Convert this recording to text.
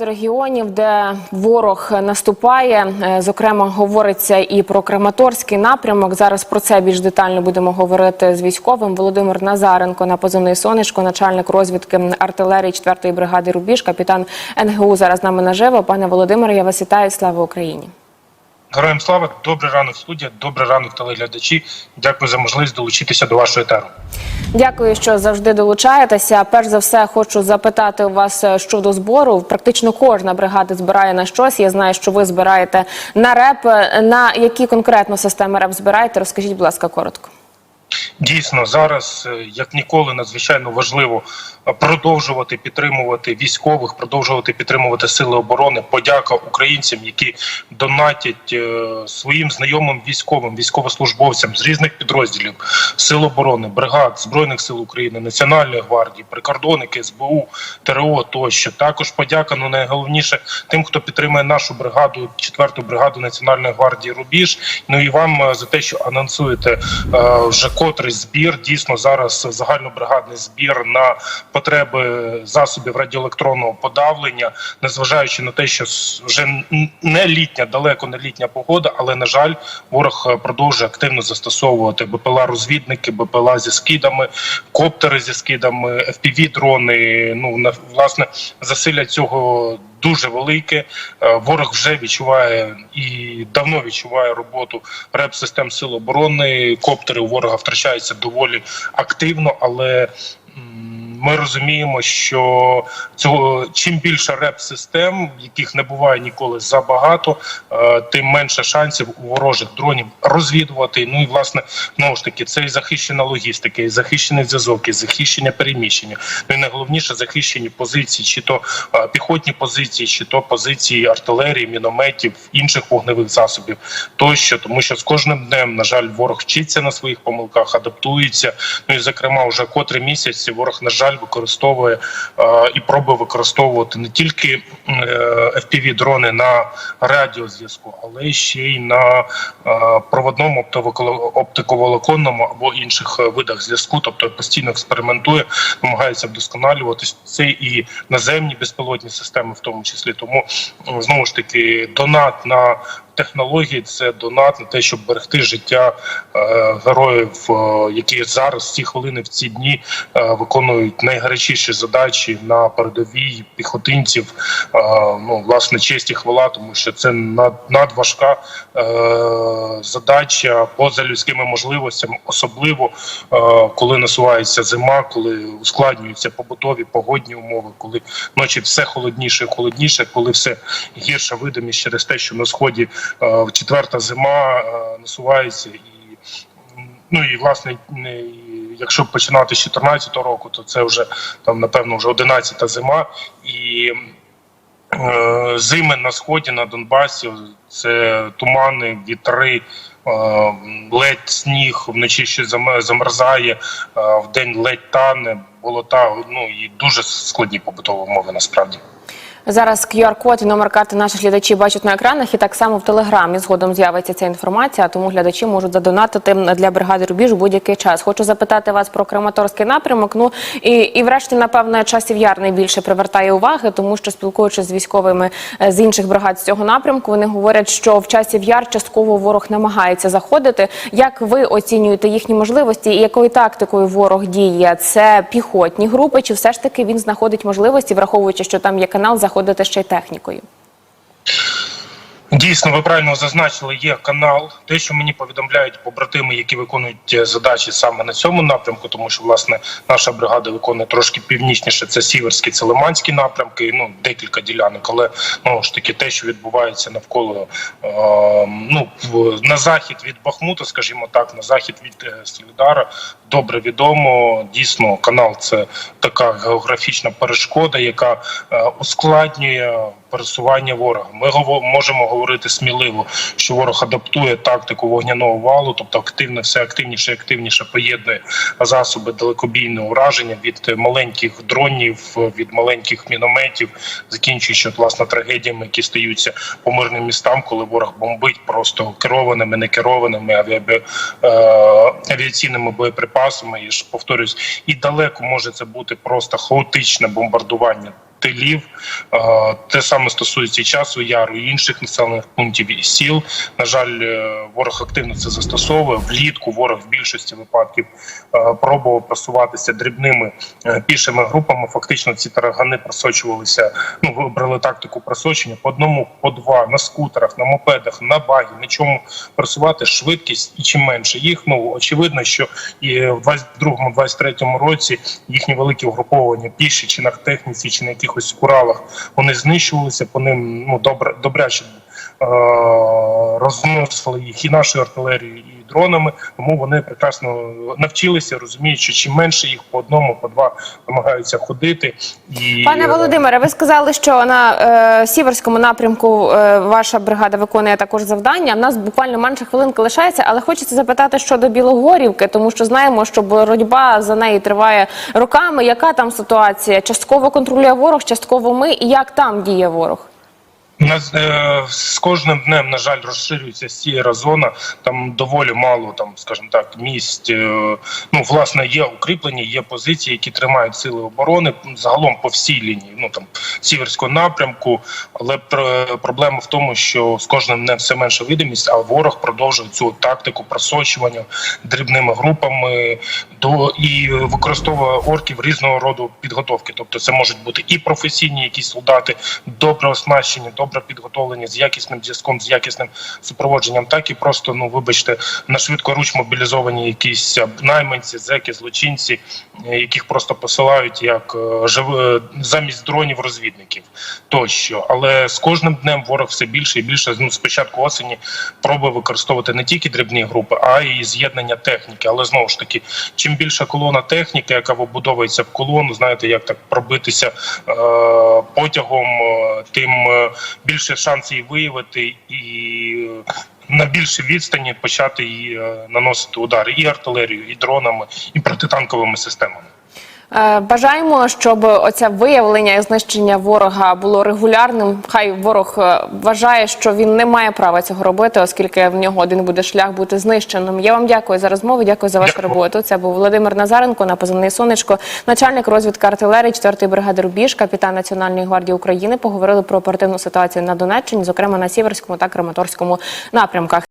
Регіонів, де ворог наступає, е, зокрема говориться і про Краматорський напрямок. Зараз про це більш детально будемо говорити з військовим. Володимир Назаренко на позивний сонечко, начальник розвідки артилерії 4-ї бригади Рубіж, капітан НГУ. Зараз з нами наживо. Пане Володимире, я вас вітаю. Слава Україні. Героям слава, добрий ранок студія, добрий ранок телеглядачі. Дякую за можливість долучитися до вашої етеру. Дякую, що завжди долучаєтеся. Перш за все, хочу запитати у вас е, щодо збору. Практично кожна бригада збирає на щось. Я знаю, що ви збираєте на реп. Е, На які конкретно системи реп збираєте? Розкажіть, будь ласка, коротко. Дійсно, зараз е, як ніколи надзвичайно важливо е, продовжувати підтримувати військових, продовжувати підтримувати сили оборони. Подяка українцям, які донатять е, своїм знайомим військовим, військовослужбовцям з різних підрозділів сил оборони, бригад збройних сил України, Національної гвардії, прикордонники, СБУ, ТРО тощо. Також подяка ну найголовніше тим, хто підтримує нашу бригаду, четверту бригаду Національної гвардії Рубіж. Ну і вам за те, що анонсуєте вже котрий збір. Дійсно, зараз загальнобригадний збір на потреби засобів радіоелектронного подавлення, незважаючи на те, що вже не літня, далеко не літня погода, але на жаль, ворог е, продовжує активно застосовувати БПЛА розвідники, БПЛА зі скидами, коптери зі скидами, fpv дрони. Ну на власне засилля цього. Дуже велике. Е, Ворог вже відчуває і давно відчуває роботу реп-систем сил оборони. Коптери у ворога втрачаються доволі активно, але ми розуміємо, що цього чим більше реп-систем, яких не буває ніколи забагато, е, тим менше шансів у ворожих дронів розвідувати. Ну і власне знову ж таки, це і захищена логістика, і захищений зв'язок, і захищення переміщення. Ну і найголовніше захищені позиції, чи то е, піхотні позиції, чи то позиції артилерії, мінометів, інших вогневих засобів тощо, тому що з кожним днем, на жаль, ворог вчиться на своїх помилках, адаптується. Ну і зокрема, вже котрий місяць ворог, на жаль, використовує е, і пробує використовувати не тільки е, fpv дрони на радіозв'язку, але ще й на е, проводному оптиковолоконному або інших видах зв'язку, тобто постійно експериментує, намагається вдосконалюватись. Це і наземні безпілотні системи, в тому числі. Тому знову ж таки донат на технології це донат на те, щоб берегти життя е, героїв, е, які зараз ці хвилини, в ці дні е, виконують найгарячіші задачі на передовій піхотинців. Е, ну власне честь і хвала, тому що це над, надважка е, задача поза людськими можливостями, особливо е, коли насувається зима, коли ускладнюються побутові погодні умови, коли ночі все холодніше і холодніше, коли все гірша видимість через те, що на сході четверта зима е, насувається і. Ну і власне, якщо починати з 14 року, то це вже там напевно вже 11 зима, і е, зими на сході на Донбасі це тумани, вітри, е, ледь сніг, вночі ще заме- замерзає, е, в день ледь тане, болота. Ну і дуже складні побутові умови насправді. Зараз QR-код і номер карти наших глядачі бачать на екранах, і так само в телеграмі згодом з'явиться ця інформація. Тому глядачі можуть задонатити для бригади Рубіж будь-який час. Хочу запитати вас про Краматорський напрямок. Ну і, і врешті, напевне, часів яр найбільше привертає уваги, тому що спілкуючись з військовими е, з інших бригад з цього напрямку, вони говорять, що в часів яр частково ворог намагається заходити. Як ви оцінюєте їхні можливості і якою тактикою ворог діє? Це піхотні групи, чи все ж таки він знаходить можливості, враховуючи, що там є канал, заходити ще й технікою? Дійсно, ви правильно зазначили, є канал. Те, що мені повідомляють побратими, які виконують е, задачі саме на цьому напрямку, тому що власне наша бригада виконує трошки північніше. Це сіверські, це лиманські напрямки. Ну декілька ділянок, але ну ж таки, те, що відбувається навколо е, ну на захід від Бахмута, скажімо так, на захід від е, Солідара, добре відомо. Дійсно, канал це така географічна перешкода, яка е, ускладнює пересування ворога. Ми можемо говорити сміливо, що ворог адаптує тактику вогняного валу, тобто активно все активніше і активніше поєднує засоби далекобійного ураження від маленьких дронів, від маленьких мінометів, закінчуючи от, власне трагедіями, які стаються по мирним містам, коли ворог бомбить просто керованими, некерованими авіабі... е, авіаційними боєприпасами. І ж повторюсь, і далеко може це бути просто хаотичне бомбардування тилів. Е, Те саме стосується і часу яру, і інших населених пунктів і сіл. На жаль, е, ворог активно це застосовує. Влітку ворог в більшості випадків е, пробував просуватися дрібними пішими групами. Фактично ці тарагани просочувалися. Ну вибрали тактику просочення по одному, по два на скутерах, на мопедах, на багі. Нічому просувати швидкість і чим менше їх. Ну очевидно, що і в 22-23 році їхні великі угруповання піші чи на техніці, чи на якихось куралах вони знищувалися по ним. Ну добре добряче розносили їх і нашою артилерією, і дронами. Тому вони прекрасно навчилися, розуміють, що чим менше їх по одному, по два намагаються ходити. І Пане Володимире, ви сказали, що на е, сіверському напрямку е, ваша бригада виконує також завдання. У нас буквально менше хвилинки лишається, але хочеться запитати щодо Білогорівки, тому що знаємо, що боротьба за неї триває роками. Яка там ситуація? Частково контролює ворог, частково ми, і як там діє ворог? Е, з кожним днем, на жаль, розширюється сіра зона. Там доволі мало, там, скажімо так, місць. Е, ну, власне, є укріплення, є позиції, які тримають сили оборони загалом по всій лінії. Ну там сіверського напрямку. Але пр- проблема в тому, що з кожним днем все менша видимість, а ворог продовжує цю тактику просочування дрібними групами до і використовує орків різного роду підготовки. Тобто, це можуть бути і професійні якісь солдати, добре оснащені, добре підготовлені з якісним зв'язком, з якісним супроводженням, так і просто, ну вибачте, на швидкоруч мобілізовані якісь найманці, зеки, злочинці, е, яких просто посилають як е, жив... е, замість дронів розвідників тощо. Але з кожним днем ворог все більше і більше. Ну, спочатку осені пробує використовувати не тільки дрібні групи, а й з'єднання техніки. Але знову ж таки, чим більша колона техніки, яка вибудовується в колону, знаєте, як так пробитися е, потягом, е, тим е, більше шанс її виявити і. е, На більшій відстані почати е, наносити удари і артилерією, і дронами, і протитанковими системами. Е, Бажаємо, щоб оце виявлення і знищення ворога було регулярним. Хай ворог е, вважає, що він не має права цього робити, оскільки в нього один буде шлях бути знищеним. Я вам дякую за розмову. Дякую за вашу роботу. Це був Володимир Назаренко на позивний сонечко, начальник розвідки артилерії 4-ї бригади Рубіж, капітан Національної гвардії України. Поговорили про оперативну ситуацію на Донеччині, зокрема на Сіверському та Краматорському напрямках.